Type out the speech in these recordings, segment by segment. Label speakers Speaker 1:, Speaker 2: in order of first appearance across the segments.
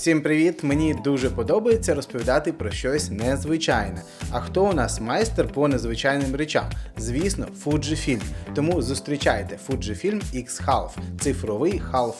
Speaker 1: Всім привіт! Мені дуже подобається розповідати про щось незвичайне. А хто у нас майстер по незвичайним речам? Звісно, Fujifilm. Тому зустрічайте Fujifilm X-Half – цифровий half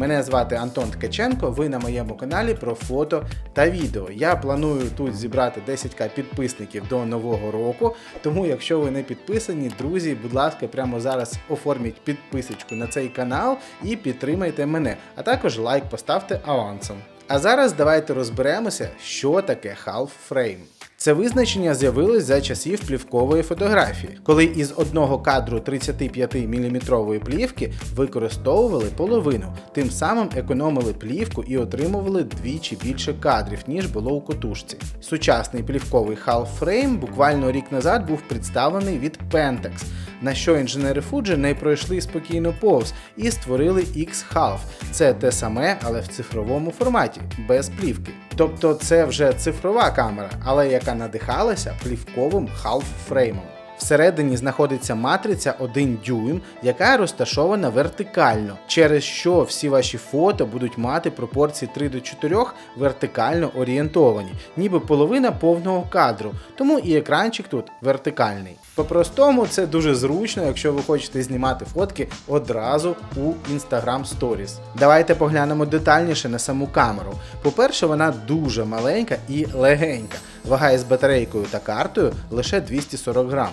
Speaker 1: Мене звати Антон Ткаченко. Ви на моєму каналі про фото та відео. Я планую тут зібрати 10к підписників до нового року. Тому, якщо ви не підписані, друзі, будь ласка, прямо зараз оформіть підписочку на цей канал і підтримайте мене. А також лайк поставте авансом. А зараз давайте розберемося, що таке half frame. Це визначення з'явилось за часів плівкової фотографії, коли із одного кадру 35-мм плівки використовували половину, тим самим економили плівку і отримували двічі більше кадрів, ніж було у котушці. Сучасний плівковий half frame буквально рік назад був представлений від Pentax, на що інженери Fuji не пройшли спокійно повз і створили X-Half. Це те саме, але в цифровому форматі, без плівки. Тобто це вже цифрова камера, але яка надихалася плівковим халф-фреймом. Всередині знаходиться матриця 1 дюйм, яка розташована вертикально, через що всі ваші фото будуть мати пропорції 3 до 4 вертикально орієнтовані, ніби половина повного кадру, тому і екранчик тут вертикальний. По-простому це дуже зручно, якщо ви хочете знімати фотки одразу у Instagram Stories. Давайте поглянемо детальніше на саму камеру. По-перше, вона дуже маленька і легенька. Вага із батарейкою та картою лише 240 грам.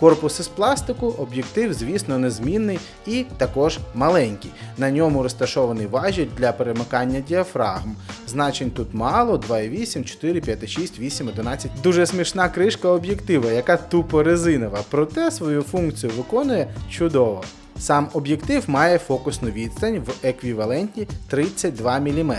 Speaker 1: Корпус із пластику, об'єктив, звісно, незмінний і також маленький. На ньому розташований важіль для перемикання діафрагм. Значень тут мало: 2,8, 4, 5, 6, 8, 11. Дуже смішна кришка об'єктива, яка тупо резинова, проте свою функцію виконує чудово. Сам об'єктив має фокусну відстань в еквіваленті 32 мм,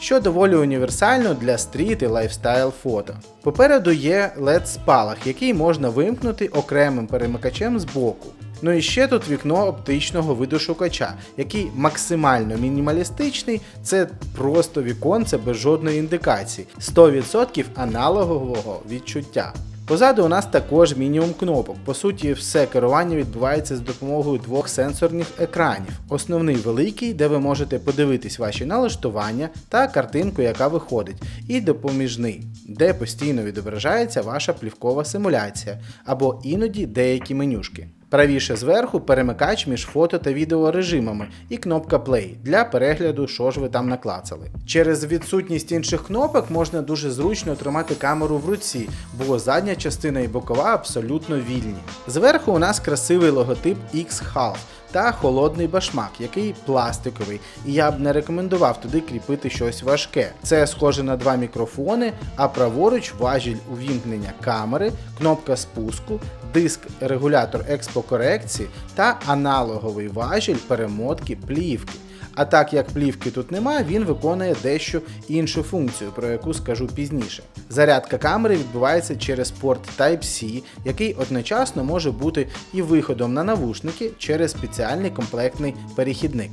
Speaker 1: що доволі універсально для стріт і лайфстайл фото. Попереду є LED спалах, який можна вимкнути окремим перемикачем з боку. Ну і ще тут вікно оптичного видошукача, який максимально мінімалістичний, це просто віконце без жодної індикації, 100% аналогового відчуття. Позаду у нас також мінімум кнопок. По суті, все керування відбувається з допомогою двох сенсорних екранів. Основний великий, де ви можете подивитись ваші налаштування та картинку, яка виходить, і допоміжний, де постійно відображається ваша плівкова симуляція, або іноді деякі менюшки. Правіше зверху перемикач між фото та відео режимами і кнопка Play для перегляду, що ж ви там наклацали. Через відсутність інших кнопок можна дуже зручно тримати камеру в руці, бо задня частина і бокова абсолютно вільні. Зверху у нас красивий логотип X-Half та холодний башмак, який пластиковий, і я б не рекомендував туди кріпити щось важке. Це схоже на два мікрофони, а праворуч важіль увімкнення камери, кнопка спуску, диск регулятор експокорекції та аналоговий важіль перемотки плівки. А так як плівки тут нема, він виконує дещо іншу функцію, про яку скажу пізніше. Зарядка камери відбувається через порт Type-C, який одночасно може бути і виходом на навушники через спеціальний комплектний перехідник.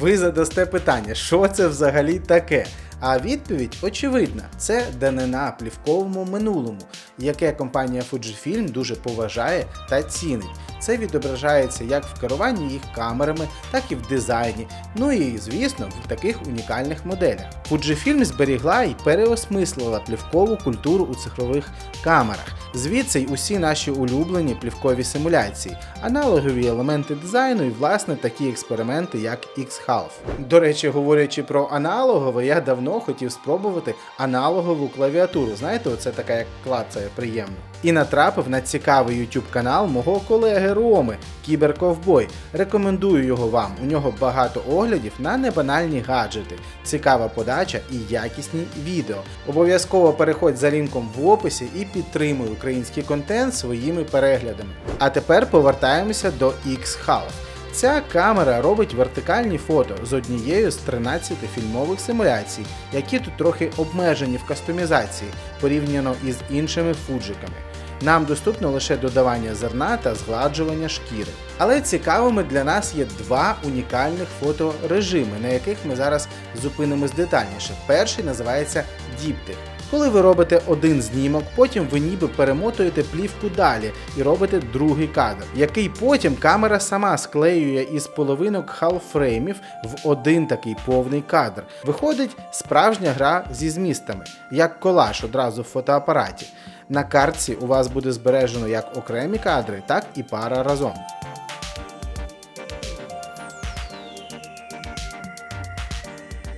Speaker 1: Ви задасте питання, що це взагалі таке? А відповідь очевидна: це данина плівковому минулому, яке компанія Fujifilm дуже поважає та цінить. Це відображається як в керуванні їх камерами, так і в дизайні, ну і, звісно, в таких унікальних моделях. Fujifilm зберігла і переосмислила плівкову культуру у цифрових камерах. Звідси й усі наші улюблені плівкові симуляції, аналогові елементи дизайну і, власне, такі експерименти, як X-Half. До речі, говорячи про аналогове, я давно хотів спробувати аналогову клавіатуру. Знаєте, оце така як клацає приємно. І натрапив на цікавий YouTube канал мого колеги Роми Кіберковбой. Рекомендую його вам. У нього багато оглядів на небанальні гаджети, цікава подача і якісні відео. Обов'язково переходь за лінком в описі і підтримуй український контент своїми переглядами. А тепер повертаємося до X-Half. Ця камера робить вертикальні фото з однією з 13 фільмових симуляцій, які тут трохи обмежені в кастомізації порівняно із іншими фуджиками. Нам доступно лише додавання зерна та згладжування шкіри. Але цікавими для нас є два унікальних фоторежими, на яких ми зараз зупинимось детальніше. Перший називається діптих. Коли ви робите один знімок, потім ви ніби перемотуєте плівку далі і робите другий кадр, який потім камера сама склеює із половинок халфреймів в один такий повний кадр. Виходить справжня гра зі змістами, як колаж одразу в фотоапараті. На картці у вас буде збережено як окремі кадри, так і пара разом.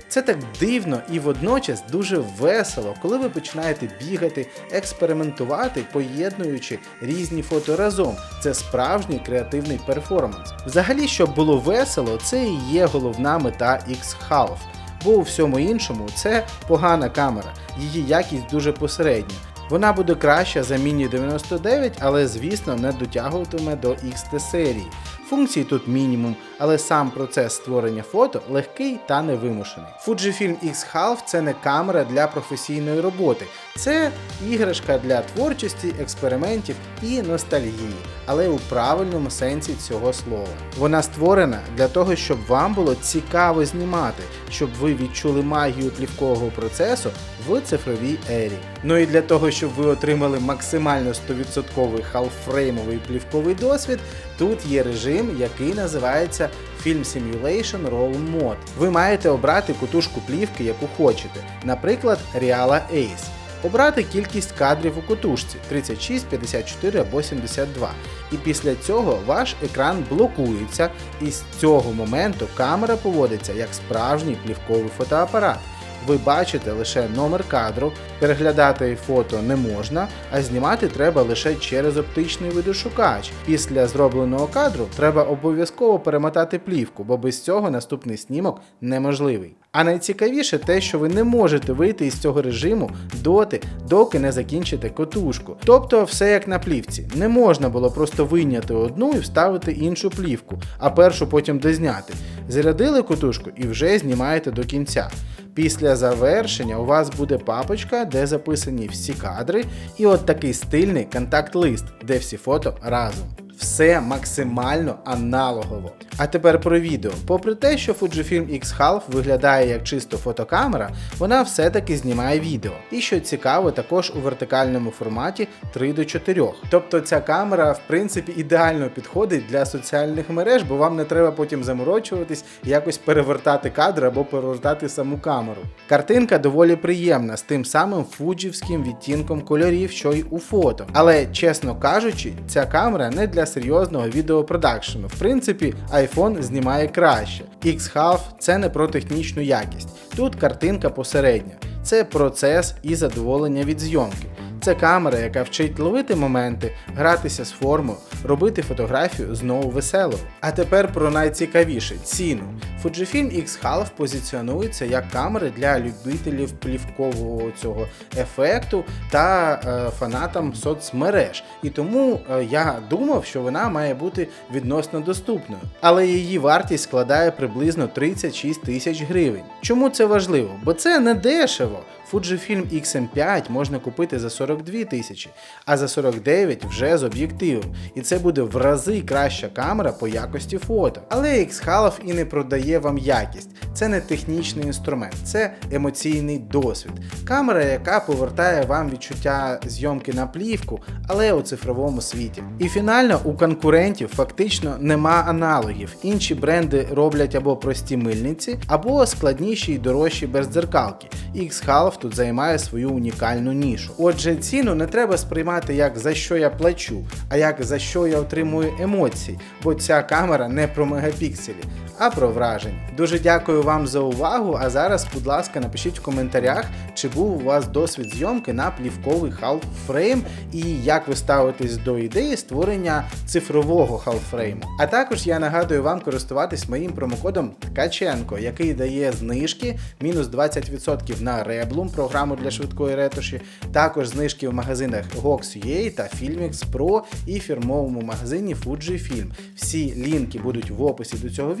Speaker 1: Це так дивно і водночас дуже весело, коли ви починаєте бігати, експериментувати, поєднуючи різні фото разом. Це справжній креативний перформанс. Взагалі, щоб було весело, це і є головна мета X-Half. Бо у всьому іншому це погана камера, її якість дуже посередня. Вона буде краща за Mini 99, але звісно не дотягуватиме до XT серії. Функцій тут мінімум, але сам процес створення фото легкий та невимушений. Fujifilm X-Half це не камера для професійної роботи, це іграшка для творчості, експериментів і ностальгії, але у правильному сенсі цього слова. Вона створена для того, щоб вам було цікаво знімати, щоб ви відчули магію плівкового процесу в цифровій ері. Ну і для того, щоб ви отримали максимально 100% халфреймовий плівковий досвід, тут є режим, який називається Film Simulation Roll Mode. Ви маєте обрати кутушку плівки, яку хочете, наприклад, Reala Ace. Обрати кількість кадрів у кутушці 36, 54 або 72. І після цього ваш екран блокується, і з цього моменту камера поводиться як справжній плівковий фотоапарат. Ви бачите лише номер кадру, переглядати фото не можна, а знімати треба лише через оптичний видошукач. Після зробленого кадру треба обов'язково перемотати плівку, бо без цього наступний снімок неможливий. А найцікавіше те, що ви не можете вийти із цього режиму доти, доки не закінчите котушку. Тобто все як на плівці. Не можна було просто вийняти одну і вставити іншу плівку, а першу потім дозняти. Зарядили котушку і вже знімаєте до кінця. Після завершення у вас буде папочка, де записані всі кадри, і от такий стильний контакт-лист, де всі фото разом. Все максимально аналогово. А тепер про відео. Попри те, що Fujifilm X-Half виглядає як чисто фотокамера, вона все-таки знімає відео. І що цікаво, також у вертикальному форматі 3 до 4. Тобто ця камера, в принципі, ідеально підходить для соціальних мереж, бо вам не треба потім заморочуватись якось перевертати кадр або перевертати саму камеру. Картинка доволі приємна з тим самим фуджівським відтінком кольорів, що й у фото. Але, чесно кажучи, ця камера не для серйозного відеопродакшену. В принципі, iPhone знімає краще. X-Half це не про технічну якість. Тут картинка посередня. Це процес і задоволення від зйомки. Це камера, яка вчить ловити моменти, гратися з формою, робити фотографію знову веселою. А тепер про найцікавіше ціну. Fujifilm X-Half позиціонується як камера для любителів плівкового цього ефекту та е, фанатам соцмереж. І тому е, я думав, що вона має бути відносно доступною. Але її вартість складає приблизно 36 тисяч гривень. Чому це важливо? Бо це не дешево. Fujifilm XM5 можна купити за 42 тисячі, а за 49 вже з об'єктивом. І це буде в рази краща камера по якості фото. Але X-Half і не продає вам якість. Це не технічний інструмент, це емоційний досвід. Камера, яка повертає вам відчуття зйомки на плівку, але у цифровому світі. І фінально у конкурентів фактично нема аналогів. Інші бренди роблять або прості мильниці, або складніші і дорожчі бездзеркалки. X-Half тут займає свою унікальну нішу. Отже, ціну не треба сприймати як за що я плачу, а як за що я отримую емоції, бо ця камера не про мегапікселі, а про враження. Дуже дякую вам за увагу. А зараз, будь ласка, напишіть в коментарях, чи був у вас досвід зйомки на плівковий халфрейм і як ви ставитесь до ідеї створення цифрового халфрейму. А також я нагадую вам користуватись моїм промокодом Ткаченко, який дає знижки мінус 20% на Reblum, програму для швидкої ретуші, також знижки в магазинах Gox.ua та Filmix Pro і фірмовому магазині Fujifilm. Всі лінки будуть в описі до цього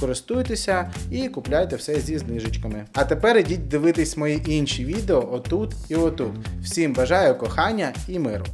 Speaker 1: Користуйтеся і купляйте все зі знижечками. А тепер ідіть дивитись мої інші відео отут і отут. Всім бажаю кохання і миру!